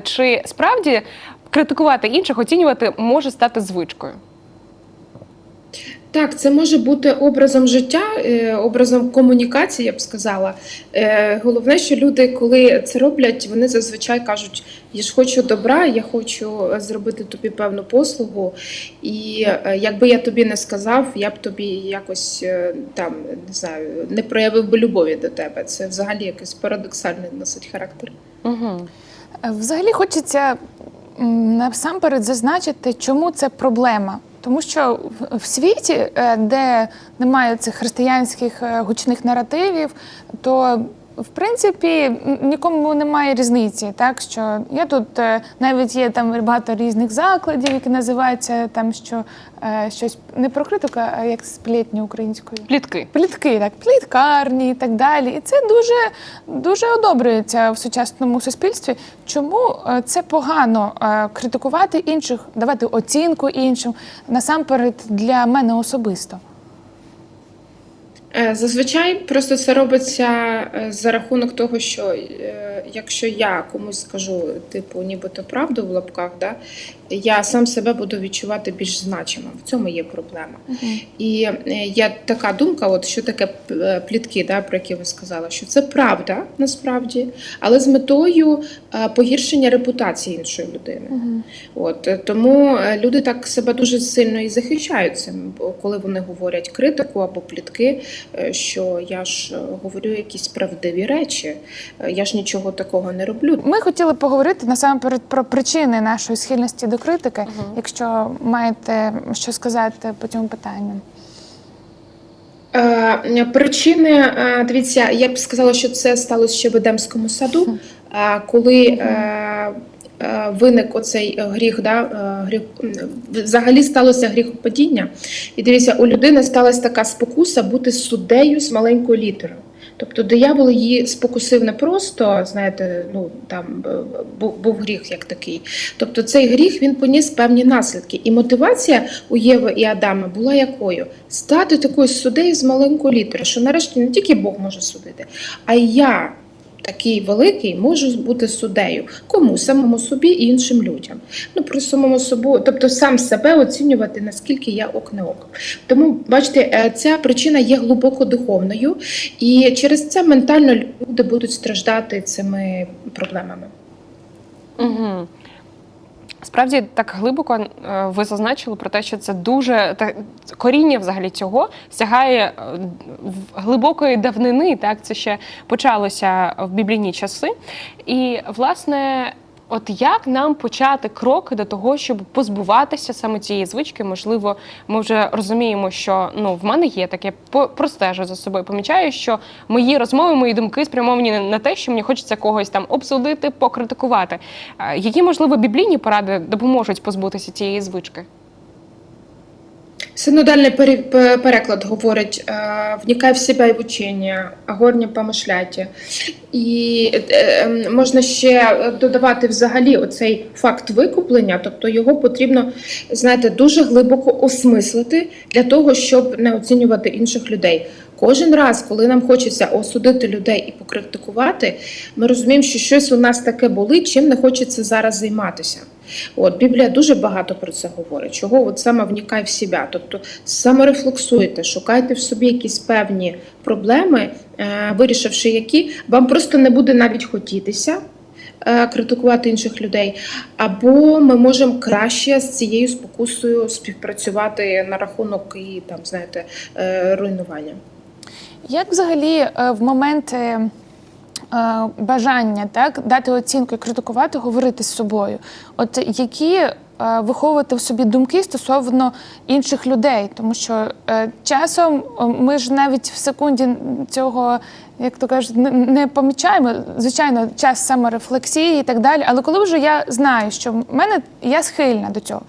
Чи справді критикувати інших, оцінювати може стати звичкою? Так, це може бути образом життя, е, образом комунікації, я б сказала. Е, Головне, що люди, коли це роблять, вони зазвичай кажуть: я ж хочу добра, я хочу зробити тобі певну послугу. І е, якби я тобі не сказав, я б тобі якось е, там не знаю, не проявив би любові до тебе. Це взагалі якийсь парадоксальний носить характер. Угу. Взагалі хочеться насамперед зазначити, чому це проблема. Тому що в- в світі, е, де немає цих християнських е, гучних наративів, то в принципі нікому немає різниці. Так що я тут е, навіть є там багато різних закладів, які називаються там, що е, щось не про критику, а як сплетні українською. Плітки. Плітки, так, пліткарні і так далі. І це дуже, дуже одобрюється в сучасному суспільстві. Чому е, це погано е, критикувати інших, давати оцінку іншим насамперед для мене особисто? Е, Зазвичай просто це робиться е, за рахунок того, що е, якщо я комусь скажу, типу, нібито правду в лапках, да, я сам себе буду відчувати більш значимим. В цьому є проблема. І е, є така думка, от що таке е, плітки, да, про які ви сказали, що це правда насправді, але з метою е, погіршення репутації іншої людини. От е, тому люди так себе дуже сильно і захищають цим, бо коли вони говорять критику або плітки, що я ж говорю якісь правдиві речі, я ж нічого такого не роблю. Ми хотіли поговорити насамперед про причини нашої схильності до критики, якщо маєте що сказати по цьому питанню. Е, Причини, е, дивіться, я б сказала, що це сталося ще в Едемському саду, е, коли е, виник оцей гріх, да, гріх, взагалі сталося гріхопадіння. І дивіться, у людини сталася така спокуса бути суддею з маленької літери. Тобто диявол її спокусив не просто, знаєте, ну там був, гріх як такий. Тобто цей гріх він поніс певні наслідки. І мотивація у Єви і Адама була якою? Стати такою суддею з маленької літери, що нарешті не тільки Бог може судити, а я. Такий великий може бути суддею. Кому? Самому собі і іншим людям. Ну про самому собою, тобто сам себе оцінювати, наскільки я ок не ок. Тому, бачите, е, ця причина є глибоко духовною, і через це ментально люди будуть страждати цими проблемами. Угу. Справді так глибоко е, ви зазначили про те, що це дуже та, коріння взагалі цього сягає е, глибокої давнини. Так, це ще почалося в біблійні часи. І власне. От як нам почати кроки до того, щоб позбуватися саме цієї звички? Можливо, ми вже розуміємо, що ну в мене є таке простежу за собою. Помічаю, що мої розмови, мої думки спрямовані на те, що мені хочеться когось там обсудити, покритикувати. Е, Які можливо біблійні поради допоможуть позбутися цієї звички? Синодальний переклад говорить: е, вникай в себе і в учення, а горні помишляйте. І е, е, можна ще додавати взагалі оцей факт викуплення, тобто його потрібно, знаєте, дуже глибоко осмислити для того, щоб не оцінювати інших людей. Кожен раз, коли нам хочеться осудити людей і покритикувати, ми розуміємо, що щось у нас таке болить, чим не хочеться зараз займатися. От Біблія дуже багато про це говорить. Чого от саме вникай в себе, тобто саморефлексуйте, шукайте в собі якісь певні проблеми, е, вирішивши які, вам просто не буде навіть хотітися. е, Критикувати інших людей, або ми можемо краще з цією спокусою співпрацювати на рахунок і там, знаєте, е, руйнування. Як взагалі в моменти е, бажання так, дати оцінку і критикувати, говорити з собою? От які е, виховувати в собі думки стосовно інших людей? Тому що е, часом е, ми ж навіть в секунді цього. Як то кажуть, не, помічаємо, звичайно, час саморефлексії і так далі. Але коли вже я знаю, що в мене я схильна до цього,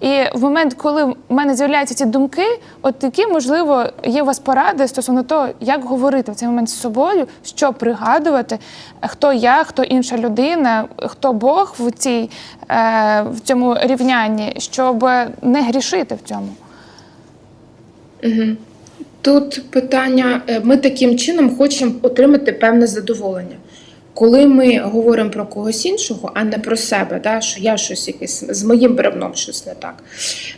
і в момент, коли в мене з'являються ці думки, от такі, можливо, є у вас поради стосовно того, як говорити в цей момент з собою, що пригадувати, хто я, хто інша людина, хто Бог в цій е, в цьому рівнянні, щоб не грішити в цьому. Угу. Тут питання: е, ми таким чином хочемо отримати певне задоволення. коли ми говоримо про когось іншого, а не про себе, да, що я щось якесь з моїм бревном щось не так,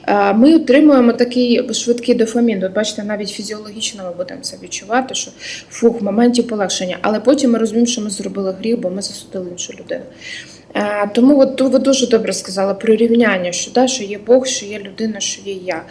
е, ми отримуємо такий швидкий дофамін. От бачите, навіть фізіологічно ми будемо це відчувати, що фух, в моменті полегшення. Але потім ми розуміємо, що ми зробили гріх, бо ми засудили іншу людину. Е, Тому от ви дуже добре сказали про рівняння, що, да, що є Бог, що є людина, що є я.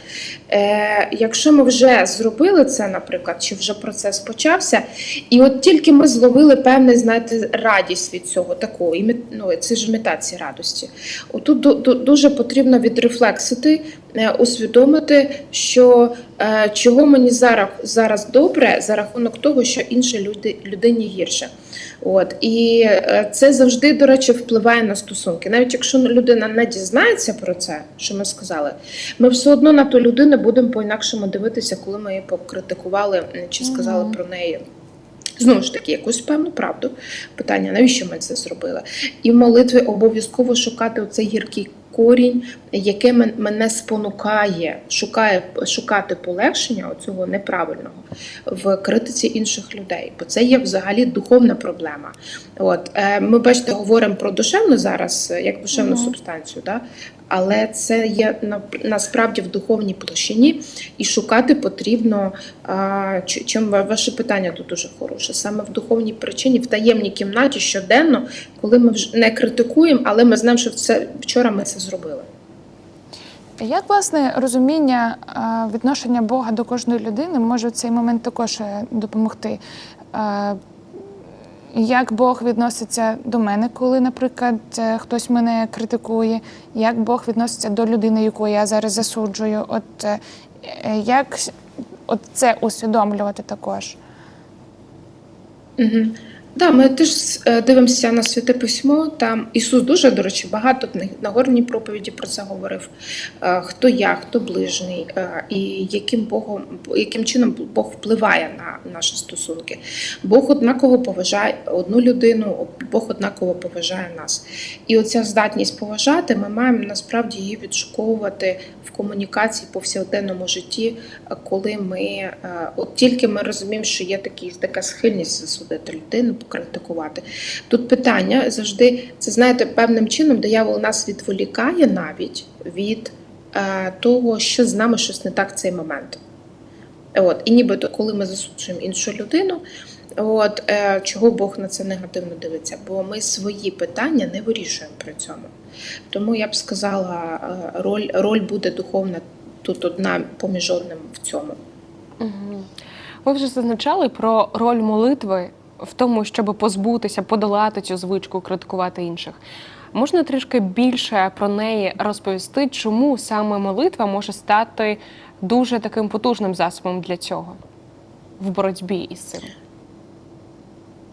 Е, якщо ми вже зробили це, наприклад, чи вже процес почався, і от тільки ми зловили певний, знаєте, радість від цього такого, імі- ну, це ж імітація радості. Отут ду- ду- дуже потрібно відрефлексити, е, усвідомити, що е, чого мені зараз, зараз добре за рахунок того, що іншій люди, людині гірше. От і е, це завжди, до речі, впливає на стосунки. Навіть якщо людина не дізнається про це, що ми сказали, ми все одно на ту людину будемо по-інакшому дивитися, коли ми її покритикували чи сказали Мгм. про неї. Знову ж таки, якусь певну правду. Питання, навіщо ми це зробили? І в молитві обов'язково шукати оцей гіркий корінь, яке мене спонукає, шукає, шукати полегшення оцього неправильного в критиці інших людей, бо це є взагалі духовна проблема. От е, ми бачите, говоримо про душевну зараз, е, як душевну Мгм. субстанцію, да? але це є на- насправді в духовній площині, і шукати потрібно. А, чим ваше питання тут дуже хороше, саме в духовній причині, в таємній кімнаті щоденно, коли ми вже не критикуємо, але ми знаємо, що це вчора ми це зробили. Як власне розуміння е, відношення Бога до кожної людини може в цей момент також е, допомогти? Е, Як Бог відноситься до мене, коли, наприклад, хтось мене критикує, як Бог відноситься до людини, яку я зараз засуджую? От як от це усвідомлювати також? Угу. Да, ми теж е, дивимося на святе письмо. Там Ісус дуже, до речі, багато на Нагорній проповіді про це говорив. Е, Хто я, хто ближній, е, і яким Богом, яким чином Бог впливає на наші стосунки. Бог однаково поважає одну людину, Бог однаково поважає нас. І оця здатність поважати, ми маємо насправді її відшуковувати в комунікації повсякденному житті, коли ми от тільки ми розуміємо, що є такі, така схильність засудити людину, покритикувати. Тут питання завжди, це знаєте, певним чином диявол нас відволікає навіть від е, того, що з нами щось не так в цей момент. От, і нібито, коли ми засуджуємо іншу людину, от, е, чого Бог на це негативно дивиться? Бо ми свої питання не вирішуємо при цьому. Тому я б сказала, е, роль, роль буде духовна тут одна поміж одним в цьому. Ви вже зазначали про роль молитви в тому, щоб позбутися, подолати цю звичку критикувати інших. Можна трішки більше про неї розповісти, чому саме молитва може стати дуже таким потужним засобом для цього в боротьбі із цим?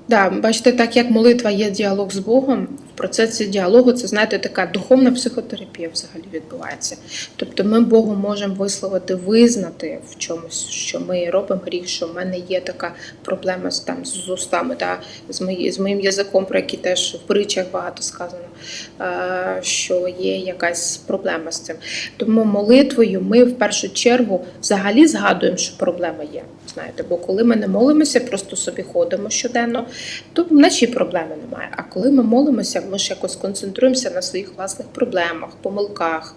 Да, бачите, так як молитва є діалог з Богом, в процесі діалогу це знаєте, така духовна психотерапія взагалі відбувається. Тобто ми Богу можемо висловити, визнати в чомусь, що ми робимо гріх, що в мене є така проблема з там з устами, да, з, мої, з моїм язиком, про який теж в притчах багато сказано, що є якась проблема з цим. Тому молитвою ми в першу чергу взагалі згадуємо, що проблема є. Знаєте, бо коли ми не молимося, просто собі ходимо щоденно, то й проблеми немає. А коли ми молимося, ми ж якось концентруємося на своїх власних проблемах, помилках.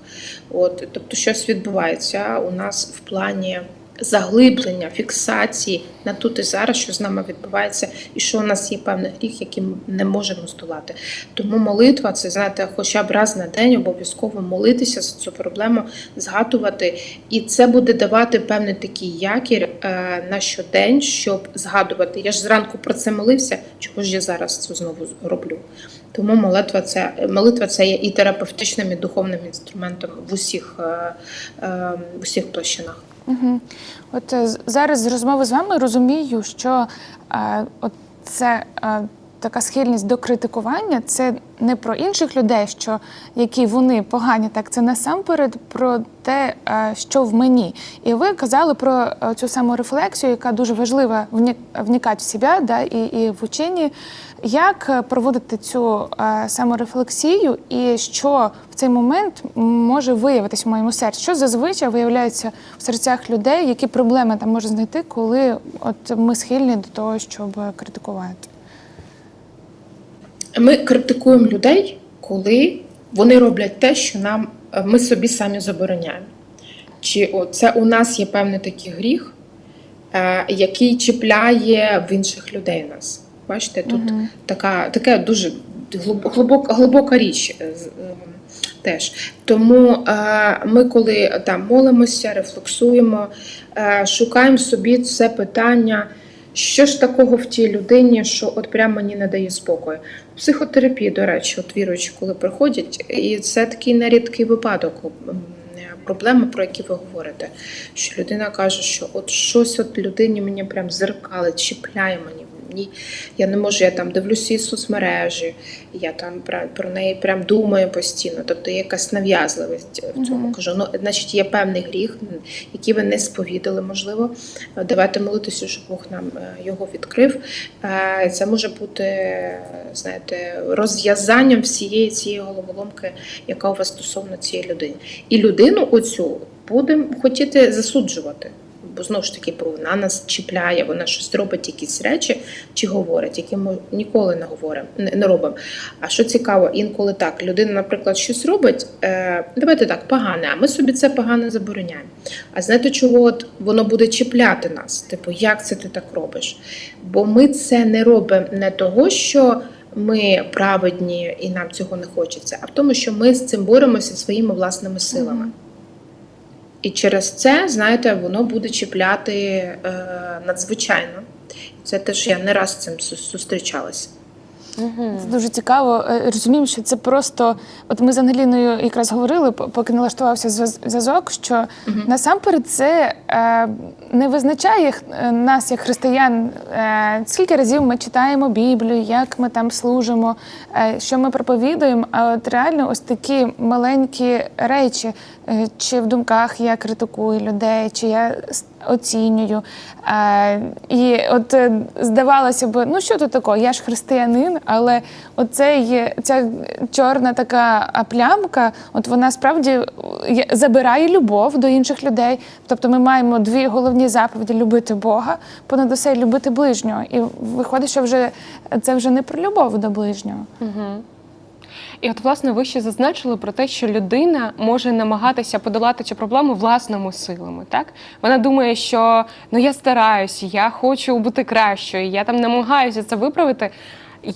От, тобто, щось відбувається у нас в плані заглиблення, фіксації на тут і зараз, що з нами відбувається, і що у нас є певний гріх, який ми не можемо здолати. Тому молитва це знаєте, хоча б раз на день обов'язково молитися за цю проблему, згадувати, і це буде давати певний такий якір е, на щодень, щоб згадувати. Я ж зранку про це молився, чого ж я зараз це знову роблю. Тому молитва це молитва це є і терапевтичним, і духовним інструментом в усіх, е, е, в усіх площинах. Угу. От е, зараз з розмови з вами розумію, що е, от це е, така схильність до критикування це не про інших людей, що які вони погані, так це насамперед про те, е, що в мені. І ви казали про е, цю саму рефлексію, яка дуже важлива вникати в себе да, і, і в ученні. Як е, проводити цю саморефлексію, і що в цей момент може виявитись в моєму серці? Що зазвичай виявляється в серцях людей, які проблеми там можна знайти, коли от ми схильні до того, щоб критикувати? Ми критикуємо людей, коли вони роблять те, що нам е, ми собі самі забороняємо. Чи це у нас є певний такий гріх, е, який чіпляє в інших людей нас. Бачите, тут Мгм. така, така дуже глибока, глибока річ е, теж. Тому е, ми, коли там молимося, рефлексуємо, е, шукаємо собі це питання, що ж такого в тій людині, що от прямо мені не дає спокою. Психотерапія, до речі, от віруючі, коли приходять, і це такий нерідкий випадок. Проблеми, про які ви говорите, що людина каже, що от щось от людині мені прям зеркалить, чіпляє мені. Мені я не можу, я там дивлюся її соцмережі, я там про, про неї прям думаю постійно. Тобто є якась нав'язливість в цьому. Мгм. Кажу, ну значить є певний гріх, який ви не сповідали, можливо. Давайте молитися, щоб Бог нам е, його відкрив. Е, Це може бути, знаєте, розв'язанням всієї цієї головоломки, яка у вас стосовно цієї людини. І людину оцю будемо хотіти засуджувати. Бо знову ж таки, бо вона нас чіпляє, вона щось робить, якісь речі чи говорить, які ми ніколи не говоримо, не, робимо. А що цікаво, інколи так, людина, наприклад, щось робить, е, давайте так, погане, а ми собі це погане забороняємо. А знаєте, чого от воно буде чіпляти нас? Типу, як це ти так робиш? Бо ми це не робимо не того, що ми праведні і нам цього не хочеться, а в тому, що ми з цим боремося своїми власними силами. І через це, знаєте, воно буде чіпляти е, надзвичайно. Це теж я не раз з цим зустрічалася. Угу. Це дуже цікаво. Е, Розуміємо, що це просто. От ми з Ангеліною якраз говорили, поки налаштувався зв'язок, що насамперед це е, не визначає е, нас як християн, е, скільки разів ми читаємо Біблію, як ми там служимо, е, що ми проповідуємо. А от реально ось такі маленькі речі, е, чи в думках я критикую людей, чи я оцінюю. Е, І от е, здавалося б, ну що тут такого? Я ж християнин, але оцей, ця чорна така плямка, от вона справді забирає любов до інших людей. Тобто ми маємо дві головні заповіді любити Бога, понад усе любити ближнього. І виходить, що вже це вже не про любов до ближнього. Угу. І от, власне, ви ще зазначили про те, що людина може намагатися подолати цю проблему власними силами. Так вона думає, що ну я стараюся, я хочу бути кращою, я там намагаюся це виправити.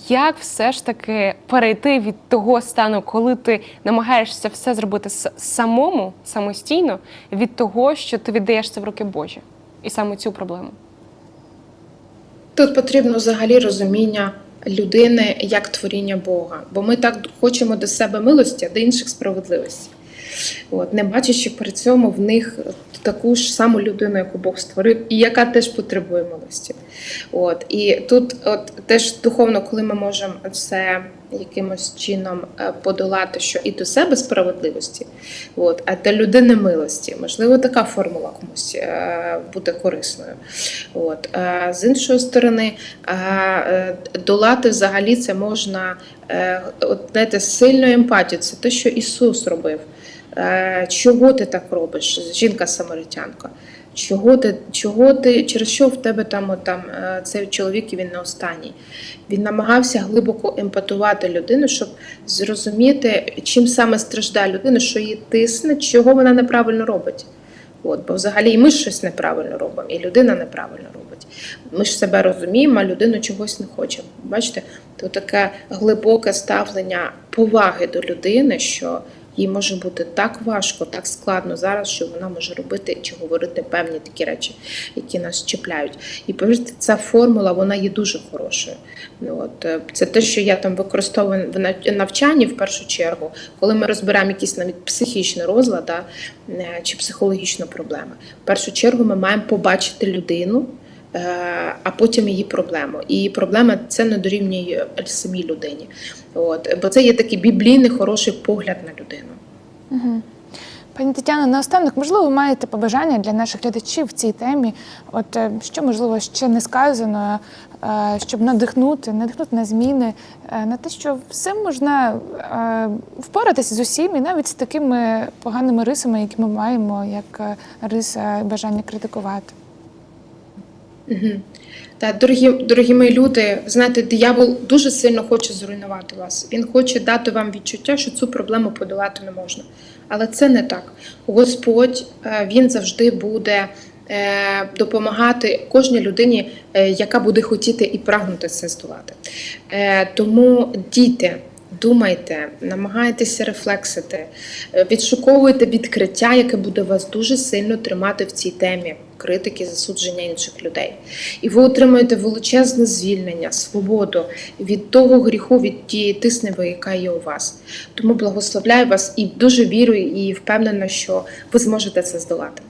Як все ж таки перейти від того стану, коли ти намагаєшся все зробити самому самостійно, від того, що ти віддаєш це в руки Божі, і саме цю проблему? Тут потрібно взагалі розуміння людини як творіння Бога, бо ми так хочемо до себе милості, а до інших справедливості. От, не бачачи при цьому в них таку ж саму людину, яку Бог створив, і яка теж потребує милості. От, і тут от, теж духовно, коли ми можемо це якимось чином е, подолати, що і до себе справедливості, от, а до людини милості. Можливо, така формула комусь е, буде корисною. От. Е, З іншої сторони, долати взагалі це можна от, знаєте, з сильною емпатією. Це те, що Ісус робив. Е, Чого ти так робиш, жінка самаритянка? Чого ти, чого ти, через що в тебе там, там е, цей чоловік і він не останній? Він намагався глибоко емпатувати людину, щоб зрозуміти, чим саме страждає людина, що її тисне, чого вона неправильно робить. От, бо взагалі і ми щось неправильно робимо, і людина неправильно робить. Ми ж себе розуміємо, а людину чогось не хочемо. Бачите, то таке глибоке ставлення поваги до людини, що їй може бути так важко, так складно зараз, що вона може робити чи говорити певні такі речі, які нас чіпляють. І повірте, ця формула вона є дуже хорошою. От е, це те, що я там використовую в навчанні в першу чергу, коли ми розбираємо якісь навіть психічний розлад да, е, чи психологічну проблему. В першу чергу ми маємо побачити людину. А потім її проблему. І проблема це не дорівнює самій людині. От, бо це є такий біблійний хороший погляд на людину. Пані Тетяно, наостанок, можливо, ви маєте побажання для наших глядачів в цій темі. От е, що можливо ще не сказано, е, щоб надихнути, надихнути на зміни, е, на те, що все можна впоратися з усім, і навіть з такими поганими рисами, які ми маємо, як риса бажання критикувати. Та дорогі, дорогі мої люди, знаєте, диявол дуже сильно хоче зруйнувати вас. Він хоче дати вам відчуття, що цю проблему подолати не можна. Але це не так. Господь е, він завжди буде е, допомагати кожній людині, е, яка буде хотіти і прагнути це здолати. Тому дійте. Думайте, намагайтеся рефлексити, е, відшуковуйте відкриття, яке буде вас дуже сильно тримати в цій темі критики, засудження інших людей. І ви отримаєте величезне звільнення, свободу від того гріху, від тієї тисниви, яка є у вас. Тому благословляю вас і дуже вірю і впевнена, що ви зможете це здолати.